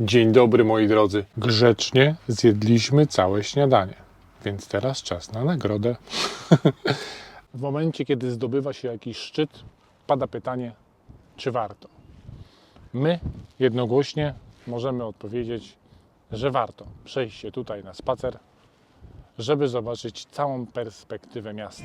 Dzień dobry moi drodzy. Grzecznie zjedliśmy całe śniadanie, więc teraz czas na nagrodę. w momencie, kiedy zdobywa się jakiś szczyt, pada pytanie, czy warto. My jednogłośnie możemy odpowiedzieć, że warto przejść się tutaj na spacer, żeby zobaczyć całą perspektywę miasta.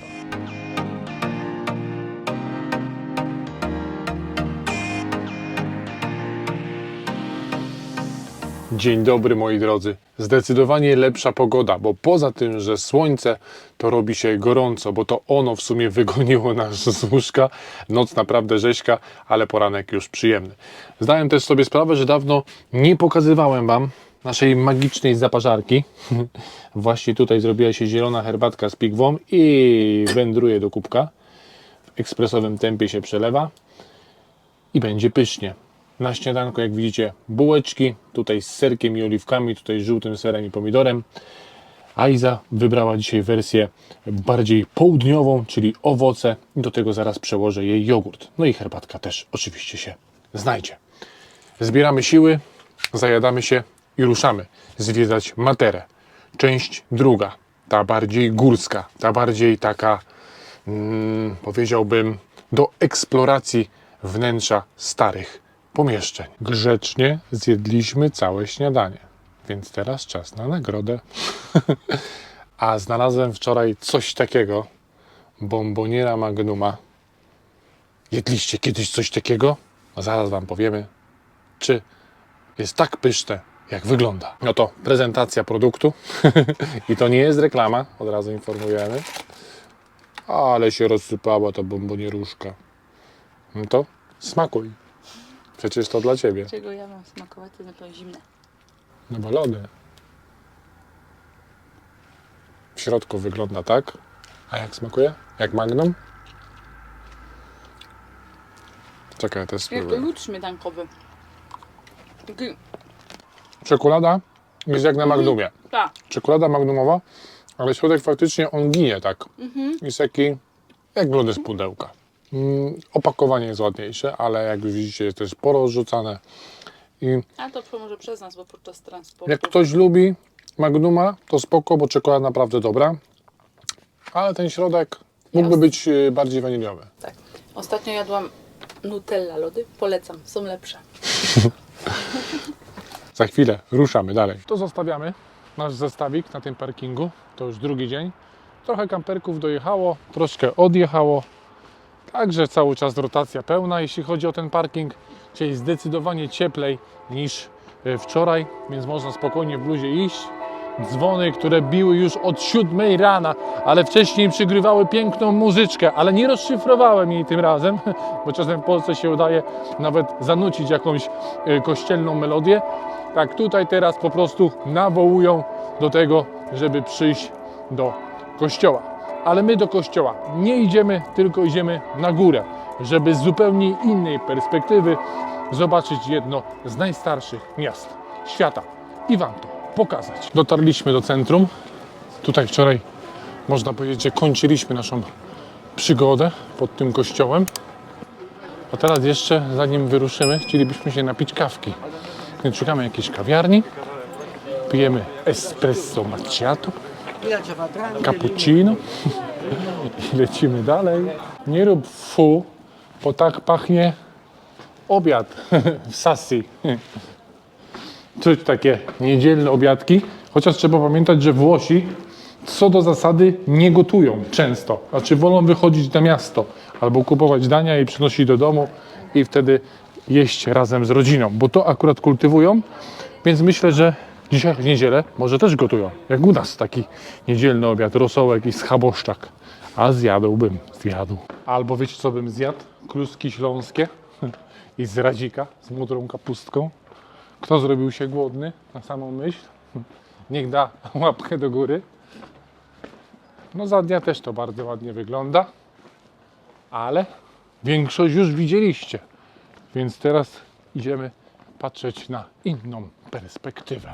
Dzień dobry moi drodzy. Zdecydowanie lepsza pogoda, bo poza tym, że słońce, to robi się gorąco, bo to ono w sumie wygoniło nas z łóżka. Noc naprawdę rzeźka, ale poranek już przyjemny. Zdałem też sobie sprawę, że dawno nie pokazywałem Wam naszej magicznej zaparzarki. Właśnie tutaj zrobiła się zielona herbatka z pigwą i wędruje do kubka. W ekspresowym tempie się przelewa i będzie pysznie. Na śniadanko, jak widzicie, bułeczki, tutaj z serkiem i oliwkami, tutaj z żółtym serem i pomidorem. Aiza wybrała dzisiaj wersję bardziej południową, czyli owoce. Do tego zaraz przełożę jej jogurt. No i herbatka też oczywiście się znajdzie. Zbieramy siły, zajadamy się i ruszamy zwiedzać Materę. Część druga, ta bardziej górska, ta bardziej taka, mm, powiedziałbym, do eksploracji wnętrza starych pomieszczeń. Grzecznie zjedliśmy całe śniadanie, więc teraz czas na nagrodę. A znalazłem wczoraj coś takiego, bomboniera magnuma. Jedliście kiedyś coś takiego? A zaraz Wam powiemy, czy jest tak pyszne, jak wygląda. No to prezentacja produktu. I to nie jest reklama, od razu informujemy. Ale się rozsypała ta bombonieruszka. No to smakuj. Przecież to dla Ciebie. Czego ja mam smakować, to na pewno zimne. No bo lody. W środku wygląda tak. A jak smakuje? Jak magnum? Czekaj, też Jak spróbuję. lód śmietankowy. Taki, Czekolada jest jak na magnumie. tak, Czekolada magnumowa, ale środek faktycznie on ginie tak. Mhm. Jest taki jak lody z pudełka. Mm, opakowanie jest ładniejsze, ale jak widzicie jest też porozrzucane. I a to może przez nas, bo podczas transportu. Jak ktoś lubi Magnuma, to spoko, bo czekolada naprawdę dobra. Ale ten środek mógłby Jasne. być y, bardziej waniliowy. Tak. Ostatnio jadłam Nutella lody, polecam, są lepsze. Za chwilę ruszamy dalej. To zostawiamy nasz zestawik na tym parkingu. To już drugi dzień. Trochę kamperków dojechało, troszkę odjechało. Także cały czas rotacja pełna, jeśli chodzi o ten parking. Dzisiaj zdecydowanie cieplej niż y, wczoraj, więc można spokojnie w bluzie iść. Dzwony, które biły już od 7 rana, ale wcześniej przygrywały piękną muzyczkę, ale nie rozszyfrowałem jej tym razem, bo czasem w Polsce się udaje nawet zanucić jakąś y, kościelną melodię. Tak tutaj teraz po prostu nawołują do tego, żeby przyjść do kościoła. Ale my do kościoła nie idziemy, tylko idziemy na górę, żeby z zupełnie innej perspektywy zobaczyć jedno z najstarszych miast świata i Wam to pokazać. Dotarliśmy do centrum. Tutaj wczoraj można powiedzieć, że kończyliśmy naszą przygodę pod tym kościołem. A teraz jeszcze, zanim wyruszymy, chcielibyśmy się napić kawki. Więc szukamy jakiejś kawiarni, pijemy espresso macchiato, cappuccino i lecimy dalej. Nie rób fu, bo tak pachnie obiad w Sassi. Czuć takie niedzielne obiadki, chociaż trzeba pamiętać, że Włosi co do zasady nie gotują często. Znaczy wolą wychodzić na miasto albo kupować dania i przynosić do domu i wtedy jeść razem z rodziną, bo to akurat kultywują, więc myślę, że dzisiaj w niedzielę może też gotują. Jak u nas taki niedzielny obiad, rosołek i schaboszczak. A zjadłbym, zjadł. Albo wiecie co bym zjadł? Kluski śląskie i z radzika z mądrą kapustką. Kto zrobił się głodny na samą myśl? Niech da łapkę do góry. No za dnia też to bardzo ładnie wygląda, ale większość już widzieliście. Więc teraz idziemy patrzeć na inną perspektywę.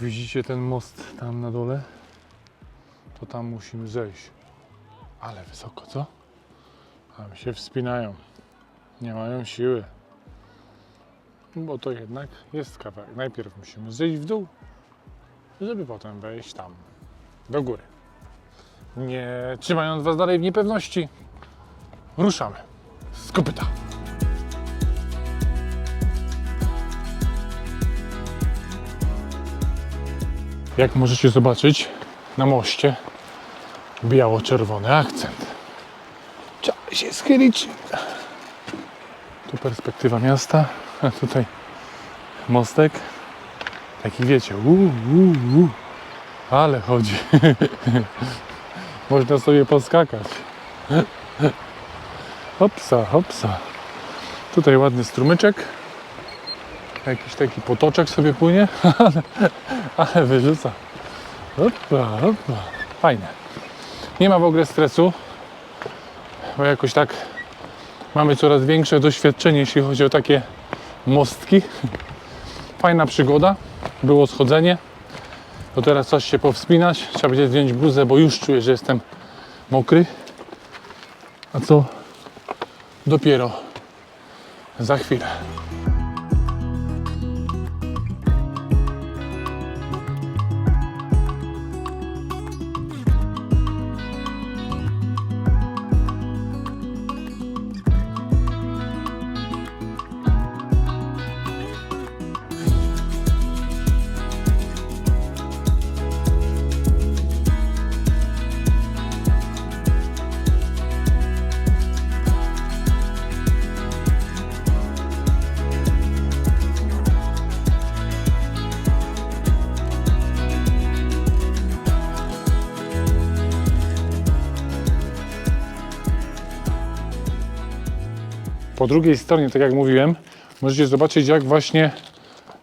Widzicie ten most tam na dole? To tam musimy zejść. Ale wysoko, co? Tam się wspinają. Nie mają siły. Bo to jednak jest kawałek. Najpierw musimy zejść w dół, żeby potem wejść tam, do góry. Nie trzymając Was dalej w niepewności, ruszamy z kopyta. Jak możecie zobaczyć, na moście biało-czerwony akcent. Się schylić. Tu perspektywa miasta, a tutaj mostek. Taki wiecie, uu, uu, uu. ale chodzi. Można sobie poskakać. Hopsa, hopsa. Tutaj ładny strumyczek. Jakiś taki potoczek sobie płynie, ale, ale wyrzuca. Hopa, hopa. Fajne. Nie ma w ogóle stresu, bo jakoś tak mamy coraz większe doświadczenie, jeśli chodzi o takie mostki. Fajna przygoda. Było schodzenie. To teraz coś się powspinać. Trzeba będzie zdjąć bluzę, bo już czuję, że jestem mokry. A co? Dopiero za chwilę. Po drugiej stronie, tak jak mówiłem, możecie zobaczyć, jak właśnie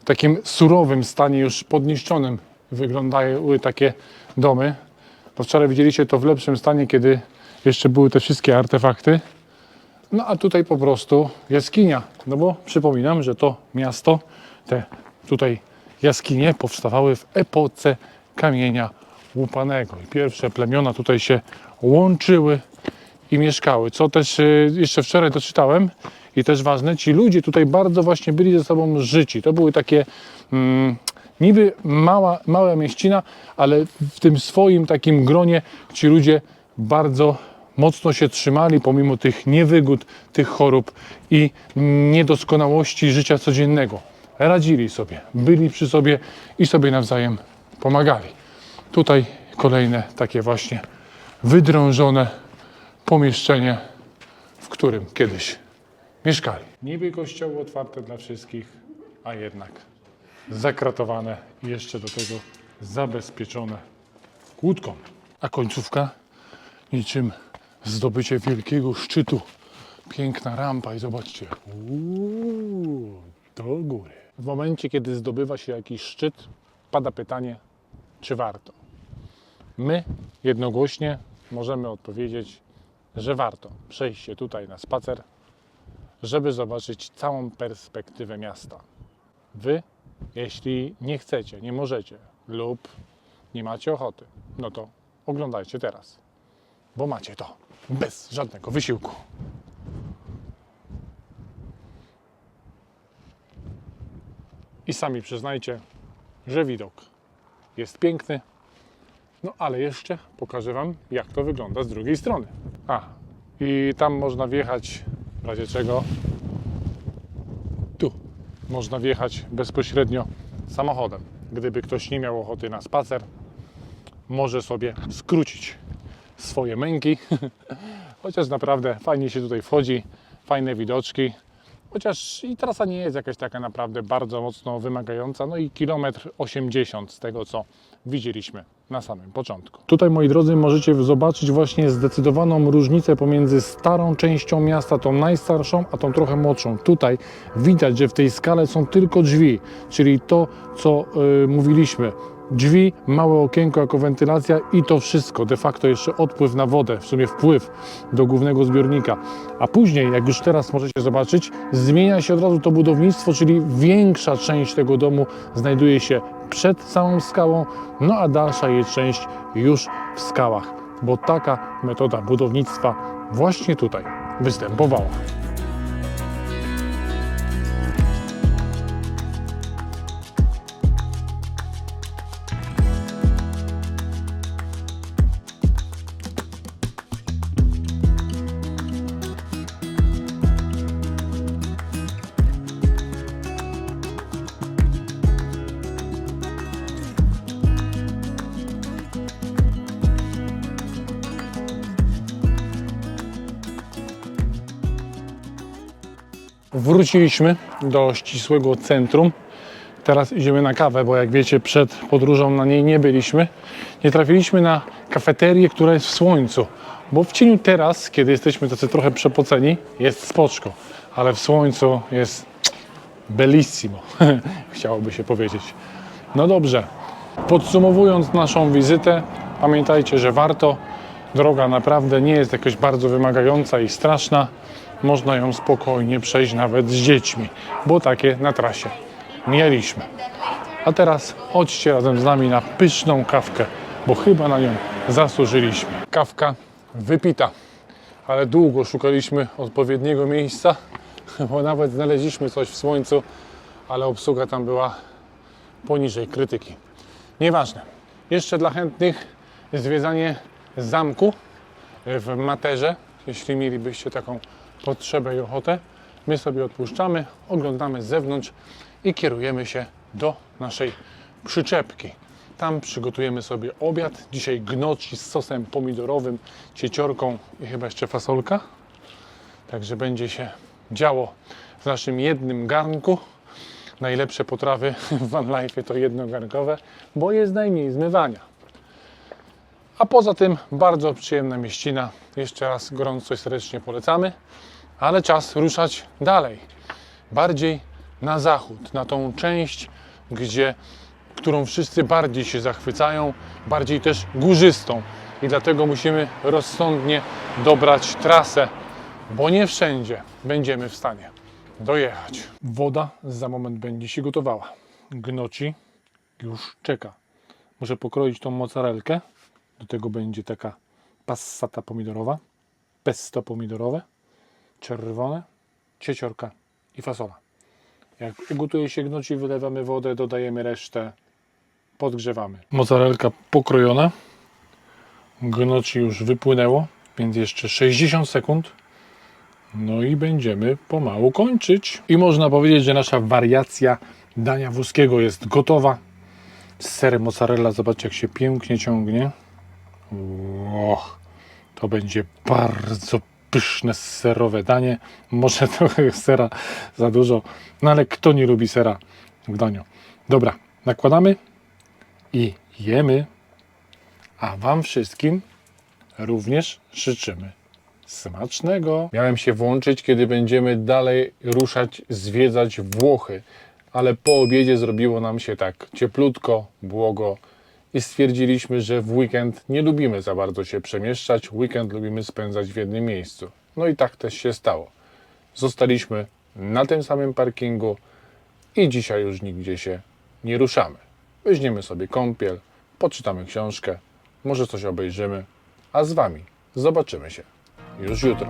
w takim surowym stanie, już podniszczonym, wyglądały takie domy. Bo wczoraj widzieliście to w lepszym stanie, kiedy jeszcze były te wszystkie artefakty. No a tutaj po prostu jaskinia. No bo przypominam, że to miasto, te tutaj jaskinie powstawały w epoce kamienia łupanego. I pierwsze plemiona tutaj się łączyły i mieszkały. Co też y, jeszcze wczoraj doczytałem i też ważne, ci ludzie tutaj bardzo właśnie byli ze sobą życi. To były takie mm, niby mała, mała mieścina, ale w tym swoim takim gronie ci ludzie bardzo mocno się trzymali pomimo tych niewygód, tych chorób i niedoskonałości życia codziennego. Radzili sobie, byli przy sobie i sobie nawzajem pomagali. Tutaj kolejne takie właśnie wydrążone pomieszczenie, w którym kiedyś mieszkali. Niby kościoły otwarte dla wszystkich, a jednak zakratowane i jeszcze do tego zabezpieczone kłódką. A końcówka niczym zdobycie wielkiego szczytu. Piękna rampa i zobaczcie. Uuu, do góry. W momencie, kiedy zdobywa się jakiś szczyt, pada pytanie, czy warto. My jednogłośnie możemy odpowiedzieć, że warto przejść się tutaj na spacer, żeby zobaczyć całą perspektywę miasta. Wy, jeśli nie chcecie, nie możecie lub nie macie ochoty, no to oglądajcie teraz, bo macie to bez żadnego wysiłku. I sami przyznajcie, że widok jest piękny, no ale jeszcze pokażę Wam, jak to wygląda z drugiej strony. A, i tam można wjechać, w razie czego, tu można wjechać bezpośrednio samochodem. Gdyby ktoś nie miał ochoty na spacer, może sobie skrócić swoje męki. Chociaż naprawdę fajnie się tutaj wchodzi, fajne widoczki. Chociaż i trasa nie jest jakaś taka naprawdę bardzo mocno wymagająca, no i kilometr 80 z tego co widzieliśmy na samym początku. Tutaj moi drodzy możecie zobaczyć właśnie zdecydowaną różnicę pomiędzy starą częścią miasta, tą najstarszą, a tą trochę młodszą. Tutaj widać, że w tej skale są tylko drzwi, czyli to co yy, mówiliśmy, drzwi, małe okienko jako wentylacja i to wszystko. De facto jeszcze odpływ na wodę, w sumie wpływ do głównego zbiornika. A później, jak już teraz możecie zobaczyć, zmienia się od razu to budownictwo, czyli większa część tego domu znajduje się przed samą skałą, no a dalsza jej część już w skałach, bo taka metoda budownictwa właśnie tutaj występowała. Wróciliśmy do ścisłego centrum. Teraz idziemy na kawę, bo jak wiecie, przed podróżą na niej nie byliśmy. Nie trafiliśmy na kafeterię, która jest w słońcu, bo w cieniu teraz, kiedy jesteśmy tacy trochę przepoceni, jest spoczko, ale w słońcu jest bellissimo, chciałoby się powiedzieć. No dobrze, podsumowując naszą wizytę, pamiętajcie, że warto. Droga naprawdę nie jest jakoś bardzo wymagająca i straszna. Można ją spokojnie przejść nawet z dziećmi, bo takie na trasie mieliśmy. A teraz chodźcie razem z nami na pyszną kawkę, bo chyba na nią zasłużyliśmy. Kawka wypita, ale długo szukaliśmy odpowiedniego miejsca, bo nawet znaleźliśmy coś w słońcu, ale obsługa tam była poniżej krytyki. Nieważne. Jeszcze dla chętnych zwiedzanie zamku w Materze, jeśli mielibyście taką potrzebę i ochotę. My sobie odpuszczamy, oglądamy z zewnątrz i kierujemy się do naszej przyczepki. Tam przygotujemy sobie obiad. Dzisiaj gnocchi z sosem pomidorowym, cieciorką i chyba jeszcze fasolka. Także będzie się działo w naszym jednym garnku. Najlepsze potrawy w Van Life to jednogarnkowe, bo jest najmniej zmywania. A poza tym bardzo przyjemna mieścina. Jeszcze raz gorąco i serdecznie polecamy. Ale czas ruszać dalej. Bardziej na zachód, na tą część, gdzie, którą wszyscy bardziej się zachwycają, bardziej też górzystą. I dlatego musimy rozsądnie dobrać trasę, bo nie wszędzie będziemy w stanie dojechać. Woda za moment będzie się gotowała. Gnoci już czeka. Muszę pokroić tą mozzarelkę. Do tego będzie taka passata pomidorowa, pesto pomidorowe, czerwone, cieciorka i fasola. Jak ugotuje się gnoci, wylewamy wodę, dodajemy resztę, podgrzewamy. Mozzarelka pokrojona, gnoci już wypłynęło, więc jeszcze 60 sekund. No i będziemy pomału kończyć. I można powiedzieć, że nasza wariacja dania włoskiego jest gotowa. Z serem mozzarella, zobaczcie jak się pięknie ciągnie. Och, to będzie bardzo pyszne serowe danie. Może trochę sera za dużo, no ale kto nie lubi sera w daniu? Dobra, nakładamy i jemy. A Wam wszystkim również życzymy smacznego. Miałem się włączyć, kiedy będziemy dalej ruszać, zwiedzać Włochy, ale po obiedzie zrobiło nam się tak cieplutko, błogo i stwierdziliśmy, że w weekend nie lubimy za bardzo się przemieszczać, weekend lubimy spędzać w jednym miejscu. No i tak też się stało. Zostaliśmy na tym samym parkingu i dzisiaj już nigdzie się nie ruszamy. Weźmiemy sobie kąpiel, poczytamy książkę, może coś obejrzymy, a z Wami zobaczymy się już jutro.